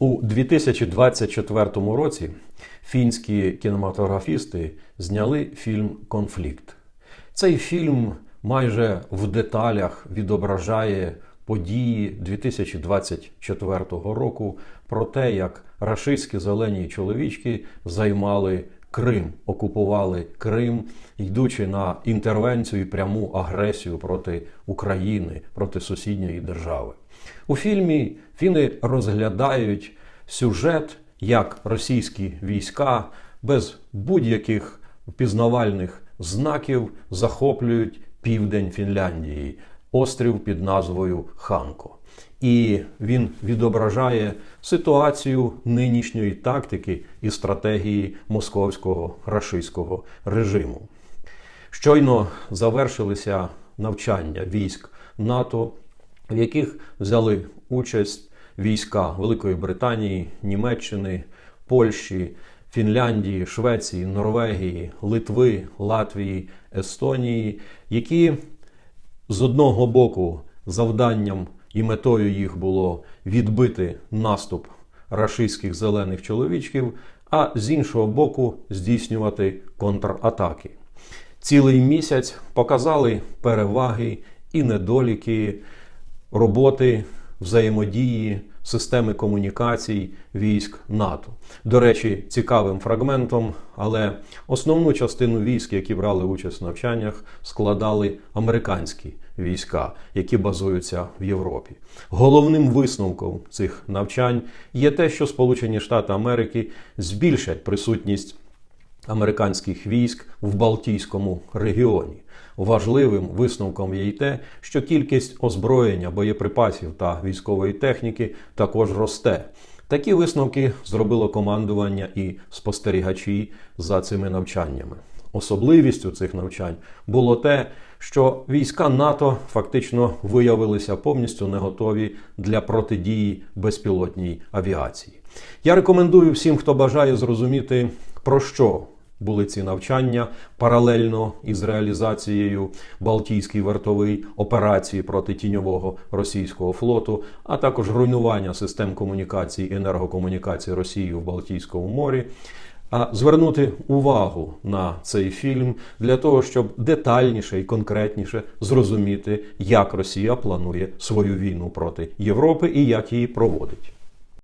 У 2024 році фінські кінематографісти зняли фільм Конфлікт. Цей фільм майже в деталях відображає події 2024 року про те, як рашистські зелені чоловічки займали Крим, окупували Крим, йдучи на інтервенцію і пряму агресію проти України, проти сусідньої держави. У фільмі фіни розглядають сюжет, як російські війська без будь-яких впізнавальних знаків захоплюють південь Фінляндії, острів під назвою Ханко. І він відображає ситуацію нинішньої тактики і стратегії московського рашистського режиму. Щойно завершилися навчання військ НАТО, в яких взяли участь війська Великої Британії, Німеччини, Польщі, Фінляндії, Швеції, Норвегії, Литви, Латвії, Естонії, які з одного боку завданням і метою їх було відбити наступ рашистських зелених чоловічків, а з іншого боку здійснювати контратаки. Цілий місяць показали переваги і недоліки роботи взаємодії системи комунікацій військ НАТО. До речі, цікавим фрагментом, але основну частину військ, які брали участь в навчаннях, складали американські війська, які базуються в Європі. Головним висновком цих навчань є те, що Сполучені Штати Америки збільшать присутність американських військ в Балтійському регіоні. Важливим висновком є й те, що кількість озброєння, боєприпасів та військової техніки також росте. Такі висновки зробило командування і спостерігачі за цими навчаннями. Особливістю цих навчань було те, що війська НАТО фактично виявилися повністю не готові для протидії безпілотній авіації. Я рекомендую всім, хто бажає зрозуміти, про що були ці навчання паралельно із реалізацією Балтійської вартової операції проти тіньового російського флоту, а також руйнування систем комунікацій і енергокомунікації Росії в Балтійському морі. А звернути увагу на цей фільм для того, щоб детальніше і конкретніше зрозуміти, як Росія планує свою війну проти Європи і як її проводить.